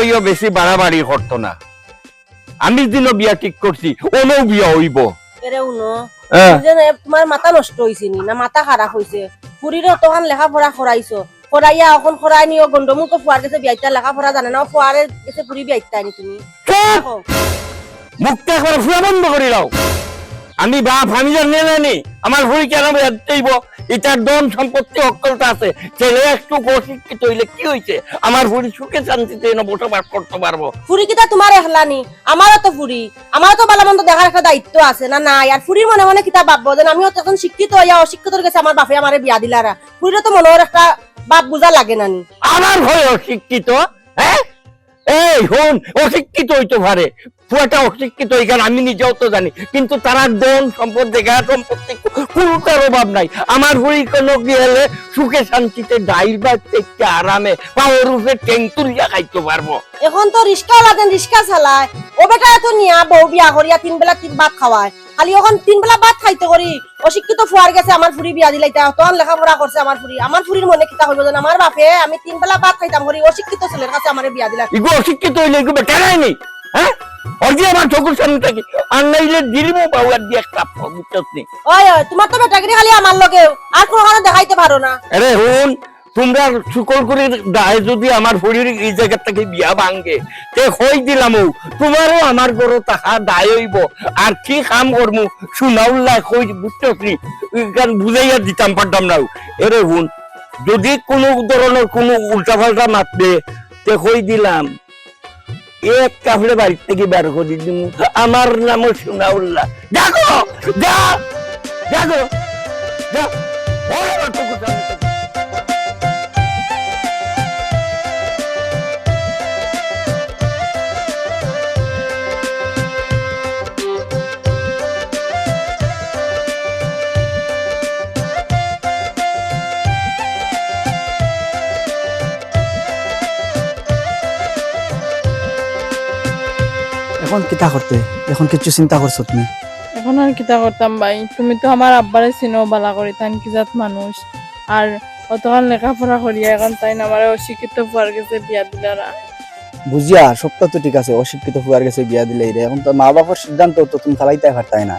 হইও বেশি বাড়াবাড়ি করতো না। আমি দিনও বিয়া ঠিক করছি ওনও বিয়া হইব। হ্যাঁ। তোমার মাথা নষ্ট হয়েছে নি না মাথা খারাপ হয়েছে ফুরির তখন লেখাপড়া করাইছো করাইয়া এখন করাই নিও গন্ডমুখ ফুয়ার গেছে বিয়াইতা লেখাপড়া জানে না ও ফুয়ারে গেছে ফুরি বিয়াইতা নি তুমি। মুখটা একবার ফুয়া বন্ধ করে দাও আমি বাপ আমি জানি জানি আমার ভুড়ি কেন যাইব এটার দন সম্পত্তি অক্কলটা আছে। ছেলে একটু অশিক্ষিত হইলে কি হয়েছে আমার ভুড়ি সুখে শান্তিতে এনে বসবাস করতে পারব। ফুরি কিটা তোমার একলা নি? আমারও তো ফুরি। আমারও তো ভালো মন্দ দেখার একটা দায়িত্ব আছে না নাই? আর ফুরির মনে মনে কিতা ভাববো? যে আমিও তো এখন শিক্ষিত হইয়া অশিক্ষিতর কাছে আমার বাপে আমারে বিয়া দিলারা। ফুরিরও তো মনের একটা বাপ বুঝা লাগে নানি আমার ভয় অশিক্ষিত? হ্যাঁ? এই, হন, অশিক্ষিত হইতে পারে। পুয়াটা অশিক্ষিত এখানে আমি নিজেও তো জানি। কিন্তু তারা দন সম্পদ দেখা সম্পত্তি কোনটার অভাব নাই। আমার হই কোনো গেলে সুখে শান্তিতে ডাইল বা থেকে আরামে পাওয়ার রূপে টেঙ্কুরিয়া খাইতে পারব। এখন তো রিক্সা লাগেন রিক্সা চালায়। ও বেটা এত নিয়া বউ বিয়া করিয়া তিন বেলা তিন ভাত খাওয়ায়। খালি এখন তিন বেলা ভাত খাইতে করি। অশিক্ষিত ফুয়ার গেছে আমার ফুরি বিয়া দিলাইতা তখন লেখাপড়া করছে আমার ফুরি আমার ফুরির মনে কিতা হইব যেন আমার বাপে আমি তিন বেলা ভাত খাইতাম করি অশিক্ষিত ছেলের কাছে আমার বিয়া দিলা। ইগো অশিক্ষিত হইলে এগুলো বেটারাই নেই হ্যাঁ অর্জি আমার চকুর সামনে থাকি আর নাইলে দিলিমো বাবুয়ার দিয়ে একটা বুঝতে নেই ওই তোমার তো বেটাগিরি খালি আমার লগে। আর কোনো কারণে দেখাইতে পারো না। আরে হুন তোমরা শুকল করে দায় যদি আমার শরীর এই জায়গা থেকে বিয়া ভাঙ্গে তে হই দিলাম তোমারও আমার বড় তাহা দায় হইব আর কি কাম করমু শুনাউল্লা কই বুঝতেছি বুঝাইয়া দিতাম পারতাম না এরে হুন যদি কোনো ধরনের কোনো উল্টা পাল্টা মাপবে তে হই দিলাম এক কাপড়ে বাড়ি থেকে বের করে দিম আমার নাম সোনাউল্লাহ দেখো যা দেখো যা এখন কিতা করতে? এখন কিছু চিন্তা করছ তুমি? এখন আর কিতা করতাম ভাই। তুমি তো আমার আব্বারে চিনো বালা করি তাই কি জাত মানুষ। আর অতখান লেখাপড়া করিয়া এখন তাই আমার অশিক্ষিত পার গেছে বিয়া দিলারা বুঝিয়া সবটা তো ঠিক আছে অশিক্ষিত হুয়ার গেছে বিয়া দিলে রে এখন তো মা বাবার সিদ্ধান্ত তো তুমি খালাইতে পারতাই না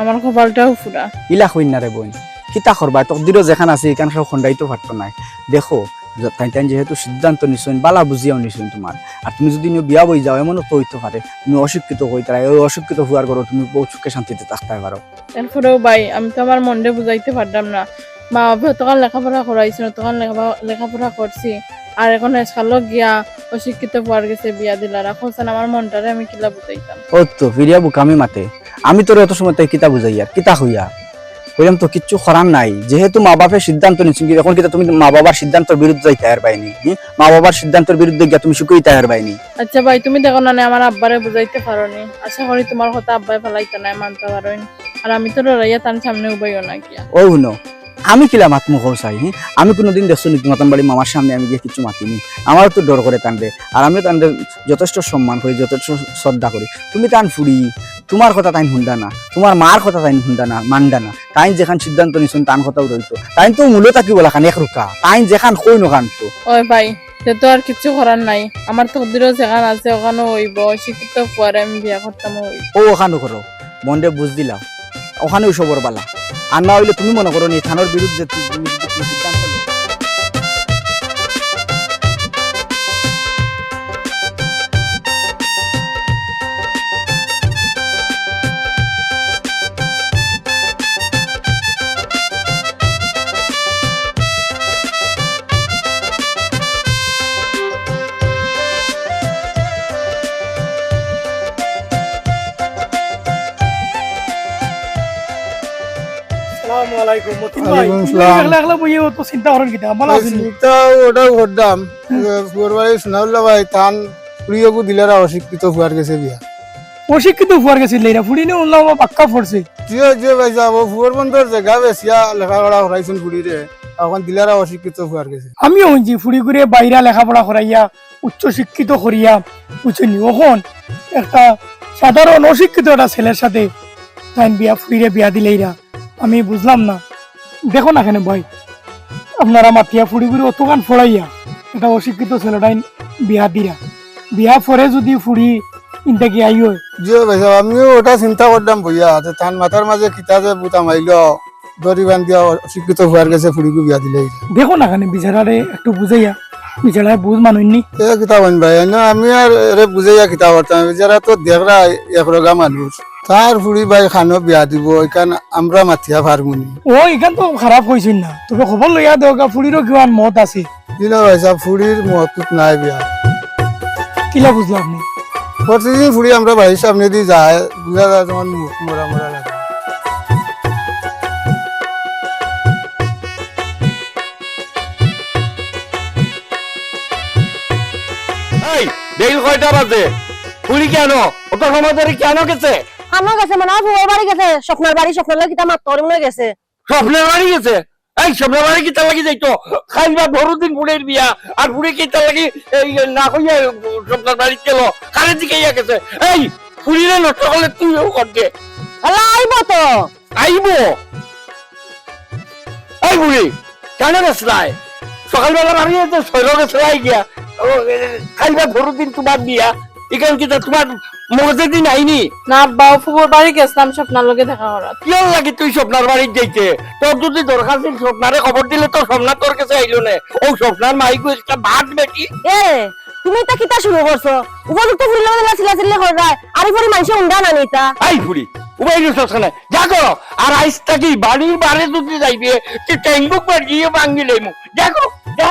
আমার কপালটাও ফুরা ইলা হইন না রে বোন কিতা করবা তকদিরও যেখান আছে এখান সব খন্ডাইতে পারতো নাই। দেখো যে- তাই তাই যেহেতু সিদ্ধান্ত নিছইন বালা বুঝিয়াও নিছইন তোমার। আর তুমি যদি বিয়া বই যাও এমনও তো হইতে পারে তুমি অশিক্ষিত হইতে ওই অশিক্ষিত হুয়ার করো তুমি বহু সুখে শান্তিতে থাকতে পারো। এরপরেও ভাই আমি তো আমার মনটা বুঝাইতে পারতাম না। মা বাবা তখন লেখাপড়া করাইছিল তখন লেখা- লেখাপড়া করছি। আর এখন এসকালো গিয়া অশিক্ষিত পার গেছে বিয়া দিলারা খোঁচান আমার মনটারে আমি কিলা বুঝাইতাম। ও তো ফিরিয়া বুকামি মাতে। আমি তোর এত সময় তাই কিতা বুঝাই আর? কিতা হইয়া? কইলাম তো কিচ্ছু করার নাই। যেহেতু মা বাপের সিদ্ধান্ত নিচ্ছি এখন কিন্তু তুমি মা বাবার সিদ্ধান্তের বিরুদ্ধে যাই তায়ার পাইনি। মা বাবার সিদ্ধান্তের বিরুদ্ধে গিয়া তুমি সুখই তাহার পাইনি। আচ্ছা ভাই তুমি দেখো না নে আমার আব্বারে বুঝাইতে পারো নি। আশা করি তোমার কথা আব্বাই ফেলাইতে নাই মানতে পারো আর আমি তো রইয়া তার সামনে উবাইও না গিয়া। ও শুনো আমি কিলা মাত মুখ চাই হ্যাঁ? আমি কোনোদিন দেখছ নি বাড়ি মামার সামনে আমি গিয়ে কিছু মাতিনি আমারও তো ডর করে টানবে আর আমিও টানবে যথেষ্ট সম্মান করি যথেষ্ট শ্রদ্ধা করি। তুমি টান ফুরি তোমার কথা তাই হুন্ডা না তোমার মার কথা তাই হুন্ডা না মান্ডা না। তাই যেখান সিদ্ধান্ত নিছুন তান কথাও রইতো। তাই তো মূল্য থাকি বলা খান এক রুকা। তাই যেখান কই নখান তো। ওই ভাই সে তো আর কিছু করার নাই। আমার তকদিরও যেখানে আছে ওখানেও হইব। শিক্ষিত পরে আমি বিয়া করতাম ও ওখানে করো মনরে বুঝ দিলাম ওখানেও সবর বালা আর না হইলে তুমি মনে করো নি থানোর বিরুদ্ধে আলাইকুম মতিন ভাই ওয়ালাইকুম তুমি আসসালাম। একলা একলা বইয়ে তো চিন্তা করেন কিতা ভালো আছেন চিন্তা ওটাও করতাম। ফুয়ারবাড়ি শোনাউল্লা ভাই তান প্রিয়কু দিলারা অশিক্ষিত ফুয়ার গেছে বিয়া অশিক্ষিত ফুয়ার গেছে লেরা ফুড়ি নে উল্লাহ পাক্কা পড়ছে জিও যে ভাই যাব? ফুয়ার বন্ধর জায়গা বেশিয়া লেখাপড়া করাইছেন ফুড়িরে। এখন দিলারা অশিক্ষিত ফুয়ার গেছে আমিও হইছি ফুড়ি করে বাইরা লেখাপড়া করাইয়া উচ্চ শিক্ষিত করিয়া বুঝছেন ওখন একটা সাধারণ অশিক্ষিত একটা ছেলের সাথে তাই বিয়া ফুড়িরে বিয়া দিলেইরা আমি বুঝলাম না। দেখো না কেন ভাই আপনারা মাতিয়া ফুড়ি করে অতগান ফড়াইয়া একটা অশিক্ষিত ছেলেটাই বিয়া দিরা। বিয়া পরে যদি ফুড়ি ইনতে কি আই হয় জিও ভাই আমিও ওটা চিন্তা করলাম বইয়া যে তান মাথার মাঝে কিতা যে বুতা মাইল দড়ি বান্ধিয়া অশিক্ষিত হওয়ার গেছে ফুড়িকে বিয়া দিলে। দেখো না কেন বিচারারে একটু বুঝাইয়া বিচারায় বুঝ মানুষ নি। এ কিতা বান ভাই না আমি আর এরে বুঝাইয়া কিতা করতাম যারা তো দেখরা এক রগা মানুষ। তার ফুড়ি ভাই খানো বিয়া দিব এখান আমরা মাথিয়া পারমুনি ও এখান তো খারাপ হয়েছিল না। তবে খবর লইয়া দেওয়া ফুড়িরও কিমান মত আছে। দিল ভাই সাহেব ফুড়ির মহত্ব নাই বিয়া। কিলা বুঝলো আপনি? প্রতিদিন ফুড়ি আমরা বাড়ির সামনে দিয়ে যায় বুঝা যায় তোমার মুখ মোড়া মোড়া লাগে। এই দেরি কয়টা বাজে? পুরি কেন অত সময় ধরে কেন গেছে আমার গেছে মানে আমার ফুয়ার বাড়ি গেছে স্বপ্নের বাড়ি স্বপ্নের লাগে কিতা মাত্র মনে গেছে। স্বপ্নের বাড়ি গেছে? এই স্বপ্নের বাড়ি কিতা লাগি যাইতো? খাইবা ধরো দিন বুড়ের বিয়া আর বুড়ি কিতা লাগি এই না কইয়া স্বপ্নের বাড়ি গেল কারে দিকে ইয়া গেছে। এই পুরীরে নষ্ট করলে তুইও করতে। আল্লাহ আইব তো। আইবো? এই বুড়ি কেন গেছলাই সকালবেলা আমি শৈল গেছলাই গিয়া খাইবা ধরো দিন তোমার বিয়া এখান কিতা তোমার মগজের দিন আইনি না আব্বা ফুবুর বাড়ি গেছিলাম স্বপ্নার লগে দেখা করার কিয় লাগে তুই স্বপ্নার বাড়ি যাইতে তোর যদি দরকার ছিল স্বপ্নারে খবর দিলে তো স্বপ্না তোর কাছে আইলো না। ও স্বপ্নার মাইকু একটা ভাত বেটি। এ তুমি তা কিতা শুরু করছ? উপযুক্ত ফুরিলে মানে চিলা চিল্লি করে যায় আর পরে মানুষ উন্ডা না নিতা আই ফুরি উবাই সসনে যা করো আর আইস থাকি বাড়ির বাড়ি যদি যাইবে তুই ট্যাঙ্গুক বাড়িয়ে ভাঙ্গি লইমু। যা করো যা।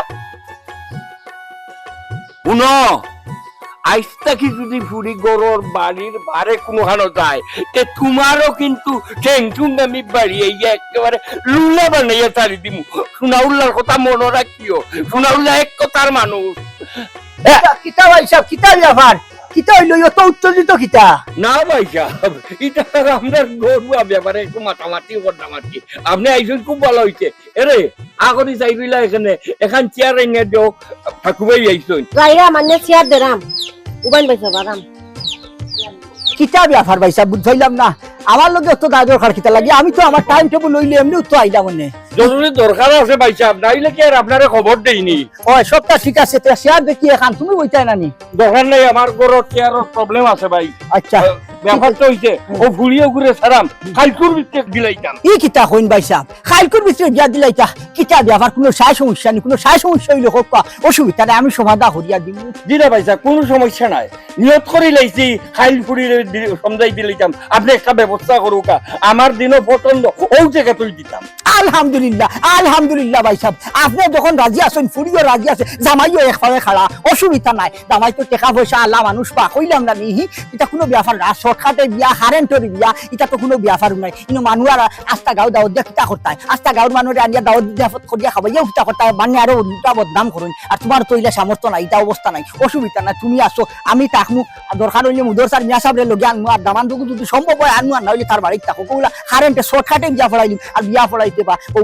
শুনো আইস থাকি যদি ফুরি গরর বাড়ির বারে কোনোখানো যায়, তে তোমারও কিন্তু টেনশন আমি বাড়িয়ে গিয়ে একেবারে লুলা বানাইয়া ছাড়ি দিমু। সোনাউল্লার কথা মনে রাখিও। সোনাউল্লা এক কথার মানুষ। কিতা ভাই সাহেব কিতা ব্যাপার কিতা হইল? অত উত্তেজিত কিতা? না ভাই সাহেব এটা আমরা গরুয়া ব্যাপারে একটু মাতামাতি মাতামাতি আপনি আইসুন খুব ভালো হইছে। এরে আগরি চাইবিলা এখানে এখান চেয়ার এনে দিও ঠাকুরাই আইসুন। গাইরা মানে চেয়ার দেরাম উবাইন সাহেব আরাম কিতা ব্যাপার ভাই সাহেব বুঝাইলাম না। আমার লগে অত দায় দরকার কিতা লাগে আমি তো আমার টাইম টেবিল লইলে এমনিও তো আইলাম মনে। জরুরি দরকার আছে ভাই সাহেব নাইলে কি আর আপনারে খবর দেইনি? ও সবটা ঠিক আছে তো শেয়ার দেখি এখন তুমি বইতাই নানি দরকার নাই আমার ঘরত চেয়ারের প্রবলেম আছে ভাই। আচ্ছা। ব্যাপারটা হইছে ও ফুলিয়ে ঘুরে সারাম কালকুর ভিতরে দিলাইতাম ই কিতা কইন ভাই সাহেব খাইলকুর ভিতরে বিয়া দিলাইতা কিতা ব্যাপার কোনো সাই সমস্যা নেই কোনো সাই সমস্যা হইলে হোক অসুবিধা নেই আমি সমাধা করিয়া দিব জি না ভাই সাহেব কোনো সমস্যা নাই। নিয়ত করে লাইছি খাইল ফুড়ি সমঝাই দিলাইতাম আপনি একটা ব্যবস্থা করুকা আমার দিনও পছন্দ ও জায়গা তুই দিতাম। আলহামদুলিল্লাহ আলহামদুলিল্লাহ ভাই সাহেব। আপনি যখন রাজি আছেন, ফুরিও রাজি আছে, জামাইও খাড়া অসুবিধা নাই। জামাই তো টাকা পয়সা, আল্লাহ মানুষ পা কইলাম না নিহি এটা কোনো ব্যাপার না। শর্টকাটে বিয়া হারেন্টরি বিয়া, এটা তো কোনো ব্যাপার নাই। কিন্তু মানুষ আর আস্তা গাঁও দাওয়াত দিয়া কিতা করতায়? আস্তা গাঁওর আনিয়া দাওয়াত দিয়া কিতা মানে আরও বদনাম করুন। আর তোমার তো সামর্থ্য নাই, এটা অবস্থা নাই। অসুবিধা নাই, তুমি আসো। আমি তাকমু, দরকার হইলে মুদর স্যার, মিয়া সাহেবের লগে আনমু। আর দামান যদি সম্ভব হয়, আনমু। আর না তার থাকো। কইলা, হারেন্টে শর্টকাটে বিয়া ফড়াই দিম আর বিয়া ফড়াইতে বা ও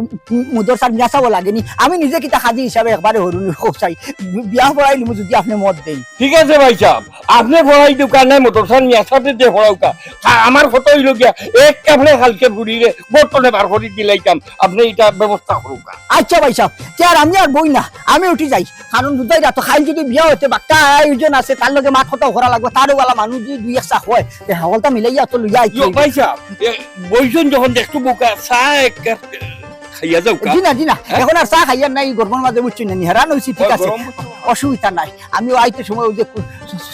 মুদর স্যার মিয়া সাহেব লাগেনি। আমি নিজে কিতা খাজি হিসাবে একবারে হরুন চাই। বিয়া ফড়াই নিমু যদি আপনি মত দেন ঠিক আছে ভাই সাহেব আপনি পড়াই দোকান নাই মোটরসান নিয়ে সাথে যে পড়াউকা আমার ফটো হইল গিয়া এক কাপড়ে হালকে বুড়িরে বর্তনে বার করে দিলাইতাম আপনি এটা ব্যবস্থা করুকা আচ্ছা ভাই সাহেব আর আমি আর বই না আমি উঠি যাই। কারণ দুটাই রাত খাইল যদি বিয়া হতে বাক্কা আয়োজন আছে তার লগে মাঠ কথা করা লাগবে। তারও ওয়ালা মানুষ যদি দুই একটা হয় তে হাওলটা মিলাইয়া তো লইয়া বইজন যখন দেখতো বোকা চা এক খাইয়া যাও কা? জি না জি না এখন আর চা খাইয়া নাই গরমের মাঝে বুঝছি না? হেরান হয়েছি ঠিক আছে। অসুবিধা নাই। আমি আইতে সময় ওই যে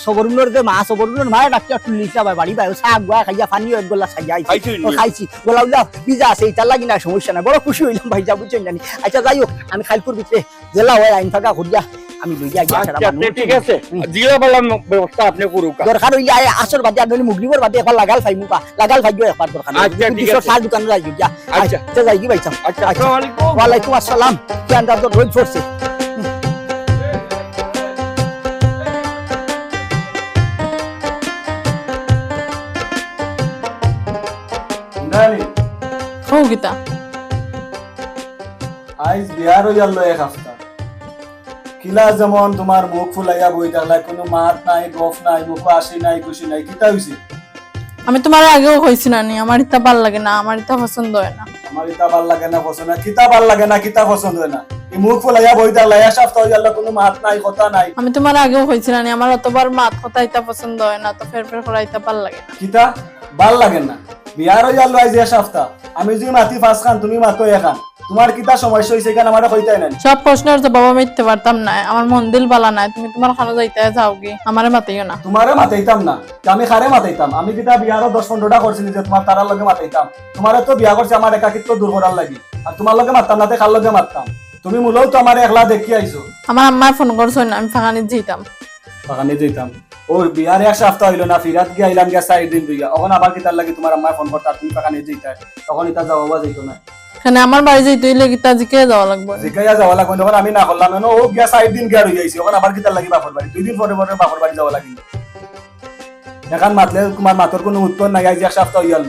সবরুলোর যে মা সবরুলোর মায়ের ডাক্তার তুলি আবার বাড়ি বাই চা গুয়া খাইয়া পানি এক গোলা খাইয়া আইছি। খাইছো। গোলা উল্লা ভিজা আছে এটা লাগি না সমস্যা নাই। বড় খুশি হইলাম ভাই যা বুঝছেন জানি আচ্ছা যাই হোক আমি খাইলপুর ভিতরে জেলা হয় আইন থাকা ঘুরিয়া আমি লইয়া গিয়া সারা আচ্ছা ঠিক আছে। জিরা বালাম ব্যবস্থা আপনি করুকা। দরকার হইলে আয় আসর বাদে আর নইলে মুগলিবর বাদে একবার লাগাল ফাইমু পা লাগাল ফাইও একবার দরকার আচ্ছা, ঠিক আছে। সার দোকানে যাই গিয়া। আচ্ছা। আচ্ছা যাই কি ভাইছা আচ্ছা আসসালামু আলাইকুম ওয়ালাইকুম আসসালাম। কি আন্দাজ তো রোজ পড়ছে হৌ গীতা। আইজ বিহার হইয়া লো এক হাফতা কিলা যেমন তোমার মুখ ফুলাইয়া বই থাকলা কোনো মাত নাই গফ নাই মুখ আসি নাই খুশি নাই কিতা হইছে আমি তোমার আগেও কইছি না নি আমার ইতা ভালো লাগে না আমার ইতা পছন্দ হয় না। আমার ইতা ভালো লাগে না পছন্দ হয় কিতা ভালো লাগে না কিতা পছন্দ হয় না। এই মুখ ফুলাইয়া বই থাকলে এক সপ্তাহ হয়ে গেল কোনো মাত নাই কথা নাই। আমি তোমার আগেও হয়েছিল না নি আমার অতবার মাত কথা ইতা পছন্দ হয় না তো ফের ফের করা ইতা ভালো লাগে না। কিতা? ভালো লাগে না। বিয়ার গেল আজ এক সপ্তাহ আমি যদি মাতি ফাঁস খান তুমি মাতো এখান তোমার কিতা সমস্যা হয়েছে এখানে আমার কইতাই নাই সব প্রশ্নের জবাব আমি দিতে পারতাম না আমার মন দিল বালা নাই। তুমি তোমার খানো যাইতে যাও কি? আমারে মাতিও না। তোমারে মাতাইতাম না। আমি খারে মাতাইতাম? আমি কিতা বিয়ারও দশ পনেরোটা করছিলি যে তোমার তারার লগে মাতাইতাম? তোমারে তো বিয়া করছে আমার একাকিত্ব দূর করার লাগি। আর তোমার লগে মারতাম না তে খার লগে মারতাম তুমি মূলেও তো আমার একলা দেখি আইছো। আমার আম্মায় ফোন করছ না আমি ফাঁকানি যেতাম বাগানে যেতাম ও বিয়ার এক সপ্তাহ হইল না ফিরাত গিয়ে আইলাম গিয়া চার দিন দুইয়া। তখন আবার কিতার লাগে তোমার আম্মায় ফোন করতা তুমি বাগানে যেতে তখন ইতা যাওয়া যাইতো না। এখানে আমার বাড়ি যেতে হইলে গীতা জিকে যাওয়া লাগবে। জিগাইয়া যাওয়া লাগবে তখন আমি না করলাম না ও গিয়া চার দিন গিয়া রয়ে আইছি তখন আবার কিতার লাগি বাপর বাড়ি? দুই দিন পরে পরে বাপর বাড়ি যাওয়া লাগিল এখন মাতলে তোমার মাতর কোনো উত্তর নাই আজ এক সপ্তাহ হইয়া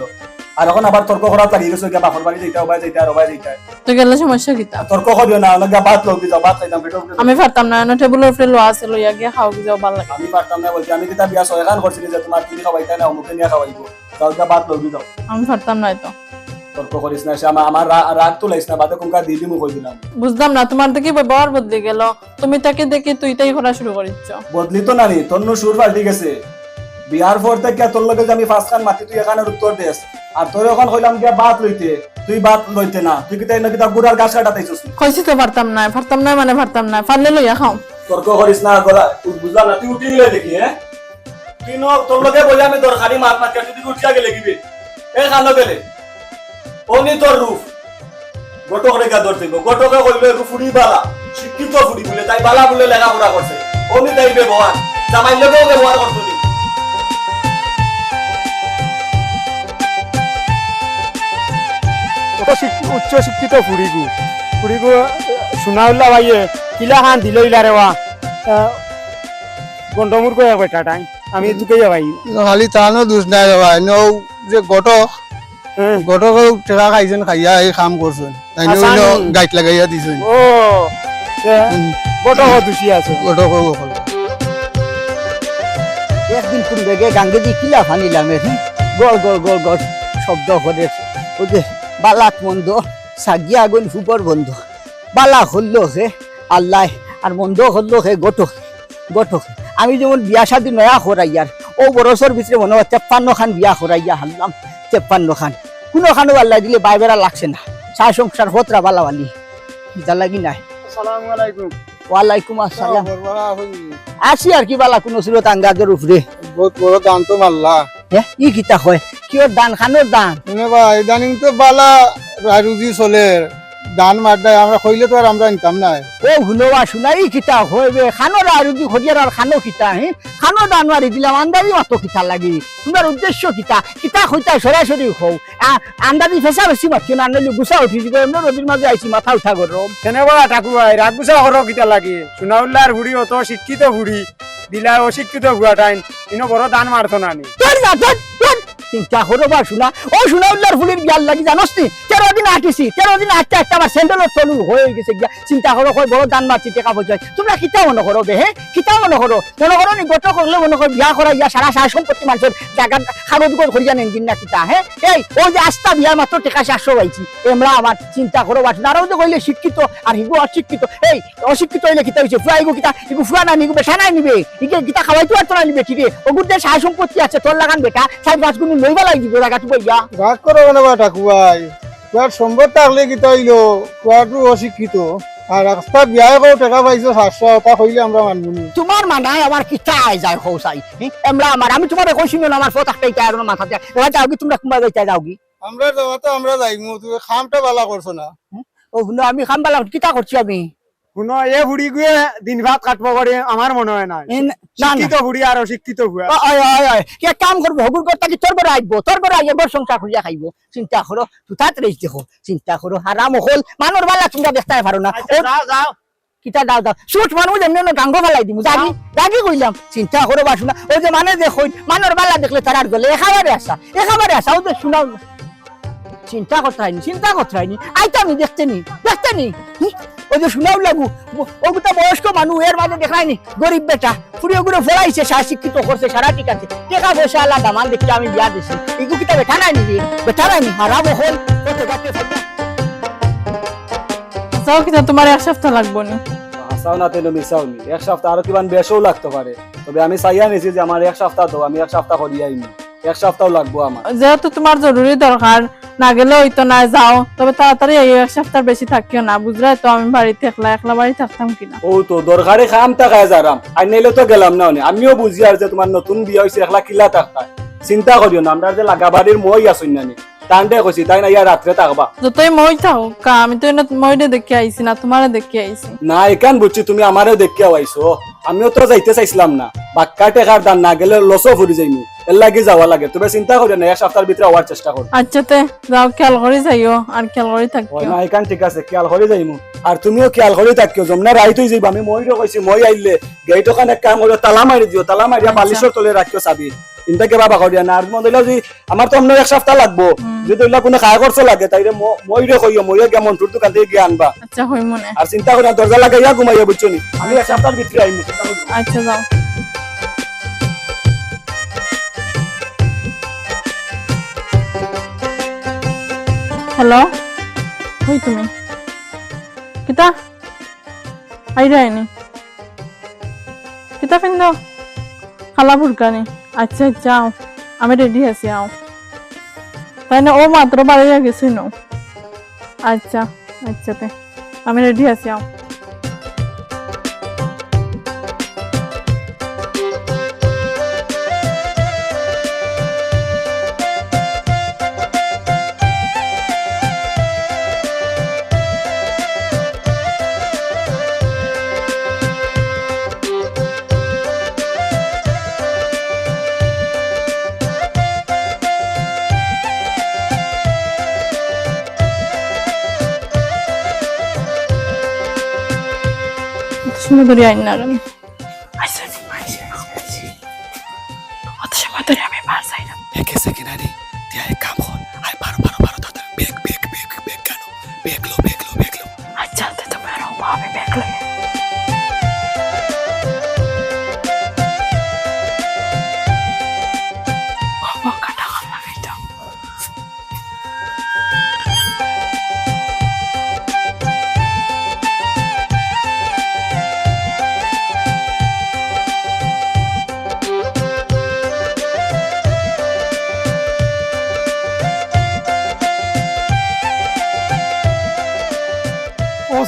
আর এখন আবার তর্ক করা লাগি গেছে গিয়া বাপর বাড়ি যাইতে ওবাই যাইতে আর ওবাই যাইতে তো গেলে সমস্যা কিতা তর্ক করিও না অনেক ভাত লোক যাও ভাত খাইতাম পেটে আমি পারতাম না এনে টেবিলের উপরে লোয়া আছে লইয়া গিয়ে খাও কি যাও ভালো লাগে। আমি পারতাম না বলছি আমি কিতা বিয়া ছয় খান করছিলি যে তোমার তুমি খাওয়াইতে না অমুকে নিয়ে খাওয়াইবো তাও গিয়া ভাত লোক যাও। আমি পারতাম না তো তর্ক করিস না সে আমার রাগ তুলাইস না বাদে কুমকা দিয়ে দিমু কই দিলাম বুঝলাম না তোমার দেখি ব্যবহার বদলে গেল। তুমি তাকে দেখি তুই তাই করা শুরু করিচ্ছ। বদলি তো নানি তোর নো সুর পাল্টি গেছে। বিয়ার পর থেকে তোর লগে আমি ফার্স্ট খান মাতি তুই এখানে উত্তর দেস আর তোর এখন কইলাম গিয়া বাত লইতে। তুই বাত লইতে না তুই কিতা নাকি তা গুড়ার গাছ কাটাইছিস কইছি তো পারতাম না পারতাম না মানে পারতাম না পারলে লইয়া খাও। তর্ক করিস না গলা বুঝলাম না তুই উঠি গেলে দেখি হ্যাঁ? তুই ন তোর লগে বলে আমি দরকারি মাত মাত তুই উঠিয়া গেলে কিবে? এ খানো গেলে। অনি তোর রূপ গটকরে গা ধরতে গটকে কইবে ফুড়ি বালা শিক্ষিত ফুড়ি বলে তাই বালা বলে লেখাপড়া করছে অনি তাই ব্যবহার জামাই লগেও ব্যবহার করতো নি। উচ্চ শিক্ষিত ফুরিগু ফুরিগু শুনাউল্লা ভাইয়ে কিলা খান দিল ইলা রেওয়া গন্ডমুর কয়া কয়টা টাইম আমি তোকে ভাই। খালি তানো দোষ নাই বাবা এনেও যে গটক টেকা খাইছেন খাইয়া এই কাম করছেন তাই গাইট লাগাইয়া দিছেন। ও বড় দুষি আছে। গটক একদিন কোন গাঙ্গে দি কিলা ফানিলাম গড় গড় গড় গড় শব্দ করে বালাত মন্দ সাগিয়া আগুন ফুপর বন্ধ। বালা হল্লো হে আল্লাহ আর মন্দ হল্লো হে গটক গটক আমি যেমন বিয়া শাদি নয়া হরাইয়ার ও বরসর ভিতরে মনে হয় তেপ্পান্ন খান বিয়া হরাইয়া হারলাম তেপ্পান্ন খান। কোনো খানো আল্লাহ দিলে বাইবেরা লাগছে না। চা সংসার হতরা বালা বালি। যা লাগি নাই। আসি ওয়ালাইকুম আসসালাম। আর কি বালা কোনো ছিল আঙ্গাজের উপরে। বহুত বড় দান তো মারলা হে ই কিতা হয় কিয় দান খানোর দান? ভাই তো বালা রুজি চলে। দান মারদায় আমরা কইলে তো আর আমরা নিতাম না ও শুনাই কিতা হইবে যদি হরিয়ার আর খানো কিতা হে? খানো দান মারি দিলাম আন্দাজি কিতা লাগি। তোমার উদ্দেশ্য কিতা কিতা হইতা সরাসরি হও আন্দাজি ফেসা বেশি মারছি না আনলে গুছা উঠি দিব এমন রবির মাঝে আইছি মাথা উঠা গরম কেনেবা ঠাকু ভাই রাগুসা হর কিতা লাগে। শুনাউল্লার হুড়ি অত শিক্ষিত হুড়ি দিলা অশিক্ষিত ভুয়া টাইম ইনো বড় দান মারতো না। নি তোর বা ও উল্লার ফুলির লাগি জানোস নি তেরো দিন তেরো দিন আমার হয়ে গেছে গিয়া। চিন্তা করো কই বড় দান মারছি তোমরা মনে করো মনে করো মনে করো নি গত করলে মনে করো বিয়া করা ইয়া সারা সারা সম্পত্তি মানুষের জায়গা দিন না কিতা হ্যাঁ এই যে আস্তা বিয়া মাত্র পাইছি। এমরা আমার চিন্তা করো বা শুনা তো কইলে শিক্ষিত আর হিগু অশিক্ষিত। এই, অশিক্ষিত হইলে কিতা হইছে ফুয়া কিতা ইগু ফুয়া না নিগু বেটা নাই নিবে। ইগে কিতা খাওয়াই তো আর তোরা নিবে ওগুর সম্পত্তি আছে তোর লাগান বেটা সাইড গাছ লইবা লাগবে জায়গাটু বইয়া। রাগ করো বা ভাই। কুয়ার থাকলে কি কুয়ারটো অশিক্ষিত। আর রাস্তা বিয়ায় টাকা পাইছো সাতশো তা কইলে আমরা মানবো তোমার মানায় আমার কিতা আই যায় হৌসাই এমরা আমার আমি তোমার কইছি না আমার মাথাতে। এবার যাও কি তোমরা কুম্বা যাইতে যাও কি? আমরা যাওয়া তো আমরা যাইমু তুমি খামটা বালা করছ না। ও আমি খাম বালা কিতা করছি আমি? শুনো এ গুয়ে দিন ভাত কাটবো করে আমার মনে হয় না শিক্ষিত হুড়ি আর অশিক্ষিত কাম করব হগুর কথা কি তোর করে আইবো তোর করে আইয়ে বড় সংসার করিয়া খাইবো। চিন্তা করো তুতাত রেস দেখো। চিন্তা করো হারাম হল মানুর বালা তোমরা দেখতে পারো না। যাও যাও। দাও দাও সুট মানুষ এমনি এমনি গাঙ্গ ফালাই দিমু। জাগি জাগি কইলাম চিন্তা করো বা শুনা ওই যে মানে দেখো মানুর বালা দেখলে তার আর গলে। এখাবারে আসা এখাবারে আসা ও যে শুনাও চিন্তা করতে হয়নি চিন্তা করতে হয়নি আইতা নি দেখতে নি দেখতে নি। ওই যে শুনাও লাগু বয়স্ক মানুষ এর মাঝে দেখায়নি গরিব বেটা। ফুড়ি ওগুলো ফেলাইছে সারা শিক্ষিত করছে সারা ঠিক আছে। টেকা পয়সা আলাদা মাল দেখতে আমি বিয়া দিছি। এগুলো কিতা বেটা নাই? বেটা নাই হারাবো হল কত তোমার এক সপ্তাহ লাগবো নি? হাসাও না এক সপ্তাহ আরও কিমান বেশও লাগতে পারে তবে আমি চাইয়া নিছি যে আমার এক সপ্তাহ আমি এক সপ্তাহ করিয়াই নি এক সপ্তাহ লাগবো আমার যেহেতু তোমার জরুরি দরকার না গেলে হইতো না যাও। তবে তাড়াতাড়ি এই এক সপ্তাহ বেশি থাকিও না বুঝলে? তো আমি বাড়িতে একলা একলা বাড়ি থাকতাম কিনা? ও তো দরকারে খাম টাকায় যারাম। আর নাইলে তো গেলাম না। আমিও বুঝি আর যে তোমার নতুন বিয়ে হয়েছে একলা কিলা থাকতা চিন্তা করিও না আমরা যে লাগা বাড়ির মই আসুন নানি। টানটে কইছি তাই না ইয়ার রাত্রে থাকবা। যতই মই থাকুক কা, আমি তো মইরে দেখে আইছি না তোমারে দেখে আইছি। না এখান বুঝছি তুমি আমারও দেখিয়া আইছো। আমিও তো যাইতে চাইছিলাম না। বাক্কা টেকার দান না গেলে লসও ফুরি যাইমু। এর লাগি যাওয়া লাগে। তবে চিন্তা করিও না এক সপ্তাহের ভিতরে হওয়ার চেষ্টা করো। আচ্ছা তে যাও খেয়াল করে যাইও আর খেয়াল করে থাকিও না এখান ঠিক আছে খেয়াল করে যাইমু। আর তুমিও খেয়াল করে থাকিও যমুনা রাইত হয়ে যাইবা আমি কইছি মই আইলে ওখানে কাম করে তালা মারি দিও তালা মারিয়া আচ্ছা। বালিশের তলে রাখিও চাবি। চিন্তা কে বাবা করিয়া না আর মনে হইল যে আমার তো অন্য এক সপ্তাহ লাগবো। যদি ওইলা কোনো খায় খরচ লাগে তাইলে মইরে কইও মইরে গিয়া মন্টুর দোকান থেকে গিয়ে আনবা। আচ্ছা হই মনে। আর চিন্তা করি না, দরজা লাগাইয়া ঘুমাইয়া বুঝছ নি? আমি এক সপ্তাহের ভিতরে আইমু। আচ্ছা যাও। হ্যালো কই তুমি। কিতা? আইরা আইনি কিতা ফিন্দ খালা বুরকানি আচ্ছা আও আমি রেডি আছি, আও। তাই না ও মাত্র বাড়িয়া গেছি ন আচ্ছা আচ্ছা তে। আমি রেডি আছি, আও। ধরে আইন না আর আমি অত সময় ধরে আমি মার যাই না একে সেকেন্ডারি দিয়া এক কাম কর আই বারো বারো বারো দাদা বেগ বেগ বেগ বেগ কেন বেগ লো বেগ লো বেগ লো আচ্ছা তে তুমি আর আমি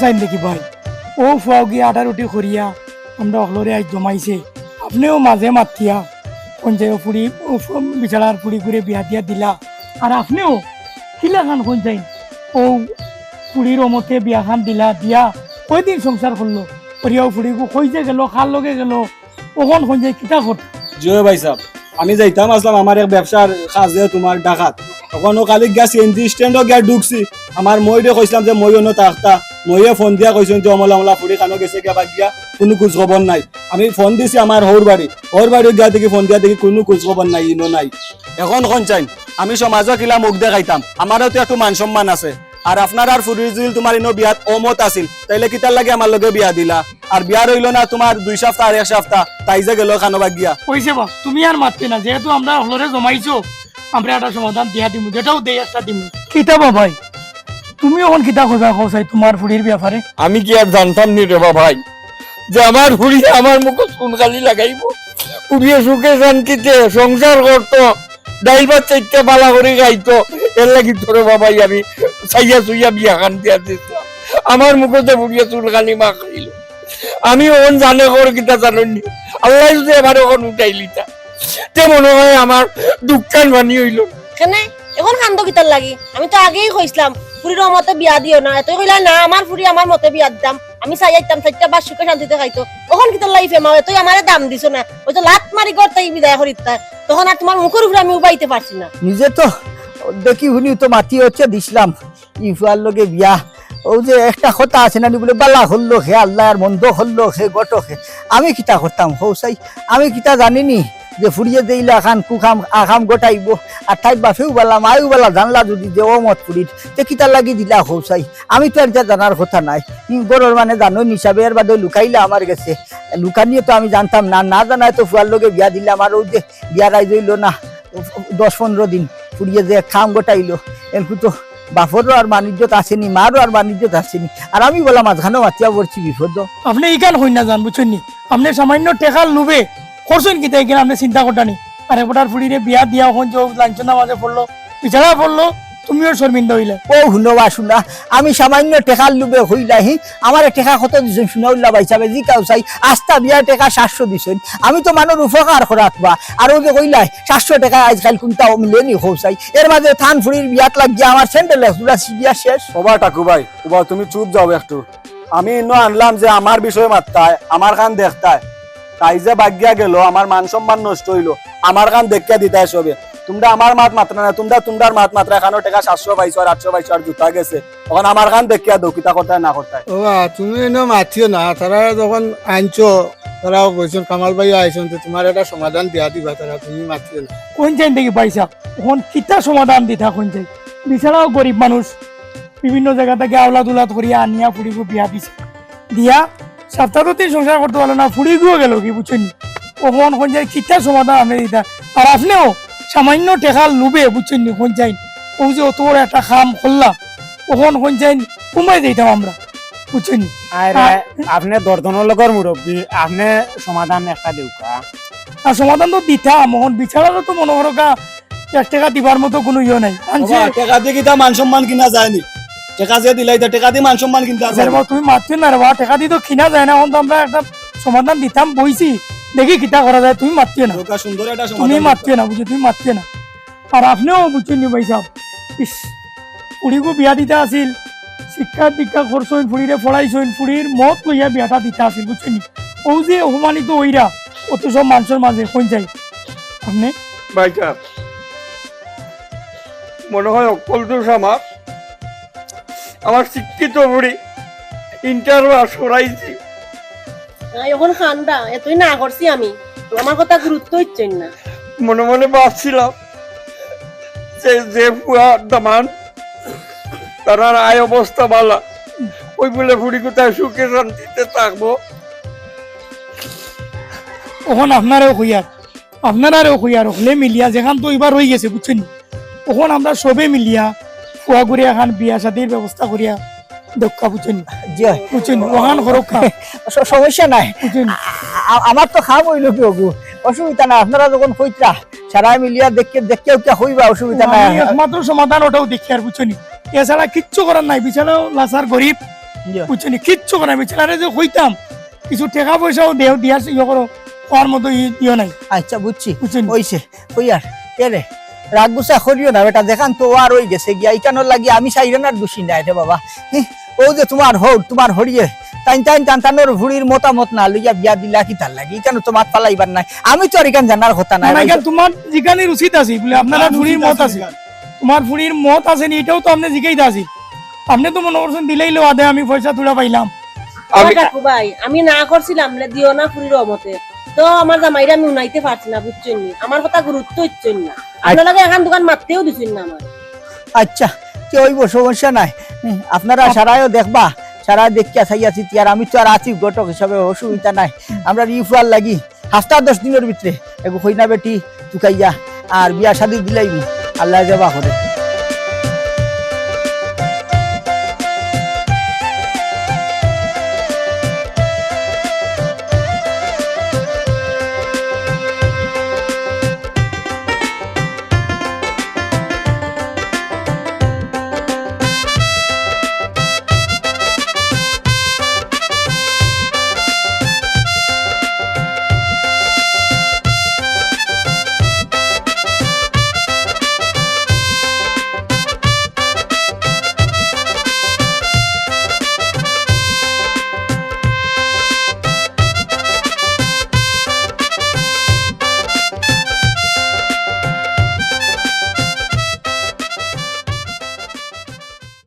ও সাইন দেখি ভাই। ও ফুয়াও গিয়ে আটা রুটি করিয়া আমরা অকলরে আজ জমাইছে। আপনিও মাঝে মাতিয়া, পঞ্চায়েত ফ- বিছাড়ার ফুড়ি করে বিয়া দিয়া দিলা। আর আপনিও কিলা খান পঞ্চায়েত ও ফুড়ির অমতে বিয়া খান দিলা, দিয়া কই দিন সংসার করল করিয়াও ফুড়িকো কইতে গেল খার লগে গেল। ওখন পঞ্চায়েত কিতা কর জয় ভাই সাহেব আমি যাইতাম আসলাম আমার এক ব্যবসার কাজে তোমার ডাকাত। তখন ও কালি গিয়া সিএনজি স্ট্যান্ডও গিয়া ঢুকছি। আমার মইরে কইছিলাম যে মই অন্য তাকতা মইয়ে ফোন দিয়া কইছেন যে অমলা অমলা ফুড়ি খানো গেছে গিয়া বা গিয়া কোনো খোঁজ খবর নাই। আমি ফোন দিছি আমার হৌর বাড়ি হৌর বাড়ি গিয়া দেখি ফোন দিয়া দেখি কোনো খোঁজ খবর নাই ইনো নাই। এখন কোন চাই আমি সমাজও কিলা মুখ দেখাইতাম আমারও তো একটু মান সম্মান আছে। আর আপনার আর ফুরি জুইল তোমার ইনো বিয়াত অমত আছিল। তাইলে কিতার লাগে আমার লগে বিয়া দিলা? আর বিয়া রইল না তোমার দুই সপ্তাহ আর এক সপ্তাহ? তাই যে গেল খানোবা গিয়া কইছে বা তুমি আর মারতে না যেহেতু আমরা হলরে জমাইছো আমরা একটা সমাধান দিয়া দিমু। যেটাও দেই একটা দিমু। কিতাবা ভাই তুমি এখন কিতা কইবা কসাই তোমার ফুড়ির ব্যাপারে আমি কি আর জানতাম নি রে ভাই যে আমার ফুড়ি আমার মুখ সুনকালি লাগাইব। পুড়িয়ে সুখে শান্তিতে সংসার করতো ডাইল ভাত চাইতে বালা করে গাইতো এর লাগি তোরে বাবাই আমি সাইয়া সুইয়া বিয়া খান দিয়া দিতাম আমার মুখতে পুড়িয়ে চুলকানি মা খাইল। আমি ওন জানে কর কিতা জানি আল্লাহ যদি এবার ওখান উঠাইলিতা তে মনে হয় আমার দুঃখান বানি হইল। কেনে? এখন কান্দ কিতার লাগি। আমি তো আগেই কইছিলাম ফুরির মতে বিয়া দিও না। এত কইলা, না, আমার ফুরি আমার মতে বিয়া দিতাম। আমি চাই আইতাম চাইটা বা সুখে শান্তিতে খাইতো তখন কিতার লাইফে ফেমা তুই আমারে দাম দিছো না। ওই তো লাত মারি করতে বিদায় করিত তখন আর তোমার মুখের উপরে আমি উবাইতে পারছি না। নিজে তো দেখি শুনি, তো মাতি হচ্ছে দিছিলাম। ইফার লগে বিয়া ও যে একটা কথা আছে না বলে, বালা হল্লো হে আল্লাহ, আর মন্দ হল্লো হে গট হে। আমি কিতা করতাম? হৌসাই আমি কিতা জানিনি যে ফুরিয়ে দিলে আখান কুখাম আখাম গোটাইব। আর ঠাই বাফেও বালা, মায়ও বালা জানলা যদি যে ও মত ফুরির তে কিতা লাগি দিলা হৌসাই আমি তো এটা জানার কথা নাই। গরর মানে জানো হিসাবে এর বাদে লুকাইলে আমার গেছে। লুকানিয়ে তো আমি জানতাম না না জানায় তো ফুয়ার লগে বিয়া দিলে আমার ওই যে বিয়া রাইজ হইল না, দশ পনেরো দিন ফুরিয়ে যে খাম গোটাইলো। এরকু তো বাপরও আর বাণিজ্যত আসেনি, মারও আর বাণিজ্যত আসেনি। আর আমি বললাম মাঝখানেও মাতিয়া পড়ছি বিপদ আপনি ইকান হই না বুঝছেন নি? আপনি সামান্য টেকার লোভে করছেন কি তাই কিনা আপনি চিন্তা করতানি আর ফুড়িরে বিয়া দিয়া হন, যে লাঞ্ছনা মাঝে পড়ল বিচারা পড়ল তুমিও শর্মিন্দা হইলে। ও শুনবা শুনা, আমি সামান্য টেকার লুবে হইলাহি আমার টেকা কত দিছেন শুনা উল্লা বাইসাবে জি কাউ চাই আস্তা বিয়ার টেকা সাতশো দিছেন। আমি তো মানুষ উপকার করাত বা আর যে কইলাই সাতশো টাকা আজকাল কোনটাও মিলেনি হৌ চাই। এর মাঝে থান ফুড়ির বিয়াত লাগিয়ে আমার স্যান্ডেল বিয়া শেষ ওবা টাকু ভাই ওবা তুমি চুপ যাও একটু। আমি ইন্ন আনলাম যে আমার বিষয়ে মাত্তায় আমার কান দেখতায় তাই যে বাগিয়া গেল আমার মান সম্মান নষ্ট হইল আমার কান দেখিয়া দিতায় সবে তোমরা আমার মাত মাত্রা না তোমরা তোমরার মাত মাত্রা এখানো টাকা সাতশো পাইছো আর আটশো পাইছো আর জুতা গেছে। তখন আমার কান দেখিয়া দৌ কিতা করতায় না করতায় ও তুমি এনে মাতিও না তারা যখন আনছো তারা বলছেন কামাল ভাই আইসন তো তোমার একটা সমাধান দিয়া দিবা তারা তুমি মাতিও না। কোন চাইন থেকে পয়সা এখন কিতা সমাধান দিতা কোন চাই বিছাড়াও গরিব মানুষ বিভিন্ন জায়গা থেকে আওলা দুলাত করিয়া আনিয়া ফুড়িগু বিয়া দিছে। দিয়া সপ্তাহ তিন সংসার করতে পারল না ফুড়িগুও গেল কি বুঝছেন ওখন কোন চাই কিতা সমাধান আপনি দিতা আর আপনিও সামান্য টেকা লুবে বুঝছেন নি কোন চাই ও যে বড় একটা খাম করলাম ওখন কোন চাই কমাই দিতাম আমরা বুঝছেন আপনি দর্দনের লগর মুরব্বী আপনি সমাধান একটা দেউকা আর সমাধান তো দিতাম তো মনে করো এক টাকা দিবার মতো কোনো ইয়ে নাই। টেকা দিয়ে কিতা মান সম্মান কিনা যায়নি টেকা যে দিলাই টেকা দিয়ে মান সম্মান কিনতে বাবা, তুমি মারছো না রে বাবা টাকা দিয়ে তো কিনা যায় না এখন তো আমরা একটা সমাধান দিতাম বইছি। দেখি কিতা করা যায় তুমি মারছো না। তুমি সমাধান না বুঝছ তুমি মারছো না। আর আপনিও বুঝছেন নি ভাই সাহেব। ইস ফুড়িকো বিয়া দিতে আসিল শিক্ষা দীক্ষা করছেন ফুড়িরে পড়াইছেন ফুড়ির মত লইয়া বিয়াটা দিতে আসিল বুঝছেন নি? ও যে অপমানিত ওইরা অত সব মানুষের মাঝে কোন যাই আপনি? ভাইটা মনে হয় অকল দোষ আমার। আমার শিক্ষিত বুড়ি ইন্টার পাস করাইছি আই এখন খান্দা এতই না করছি আমি। আমার কথা গুরুত্ব হচ্ছেন না। মনে মনে ভাবছিলাম যে যে পুয়া দামান তার আয় অবস্থা ভালো। ওই বলে বুড়ি কোথায় সুখে শান্তিতে থাকব? ওখন আপনারাও হইয়ার হইয়ার হলে মিলিয়া যেখান তো এবার হয়ে গেছে বুঝছেন? ওখন আমরা সবে মিলিয়া ফুয়া করিয়া খান বিয়া শাদির ব্যবস্থা করিয়া দক্ষা। বুঝছেন হরক্ষা সমস্যা নাই। আমার তো খাম হইল কি অসুবিধা নাই আপনারা যখন কইতা সারাই মিলিয়া হইবা অসুবিধা নাই। একমাত্র সমাধান ওটাও দেখি আর বুঝছেন এছাড়া কিচ্ছু করার নাই লাসার গরিব। কিচ্ছু করার বিছানারে যে হইতাম কিছু টাকা পয়সাও দেহ দিয়া ইয়ে করো হওয়ার মতো ইয়ে নাই। আচ্ছা বুঝছি। বুঝছেন ওইছে ওই আর এরে রাগ গুসা করিও না বেটা দেখান তো আর ওই গেছে গিয়া। ইকানোর লাগি আমি সাইরেনার দোষী নাই রে বাবা। ও যে তোমার হৌ তোমার হরিয়ে তাই তাই টান টানোর ভুড়ির মতামত না লইয়া বিয়া দিলা কি তার লাগি? ইকানো তো মাত পালাইবার নাই? আমি তো আর ইকান জানার কথা নাই। না তোমার জিজ্ঞানির উচিত আছে বলে আপনারা ফুড়ির মত আছে। তোমার ফুড়ির মত আছে নি এটাও তো আপনি জিজ্ঞাইতে আছি। আপনি তো মনে করছেন দিলেই লো আদে আমি পয়সা তুলা পাইলাম। ভাই আমি না করছিলাম দিও না ফুরির অমতে। তো আমার জামাইরা আমি উনাইতে পারছি না বুঝছেন আমার কথা গুরুত্ব হচ্ছেন না। আপনার লাগে এখন দোকান মারতেও দিচ্ছেন না আমার আচ্ছা। কি হইব, সমস্যা নাই। আপনারা সারাইও দেখবা সারা দেখিয়া চাইয়াছি আর আমি তো আর আছি, ঘটক হিসাবে অসুবিধা নাই। আমরা রিফুয়ার লাগি হাস্তা দশ দিনের ভিতরে। এগো হইনা বেটি চুকাইয়া আর বিয়া শাদি দিলাইবি। আল্লাহ যাবা করে।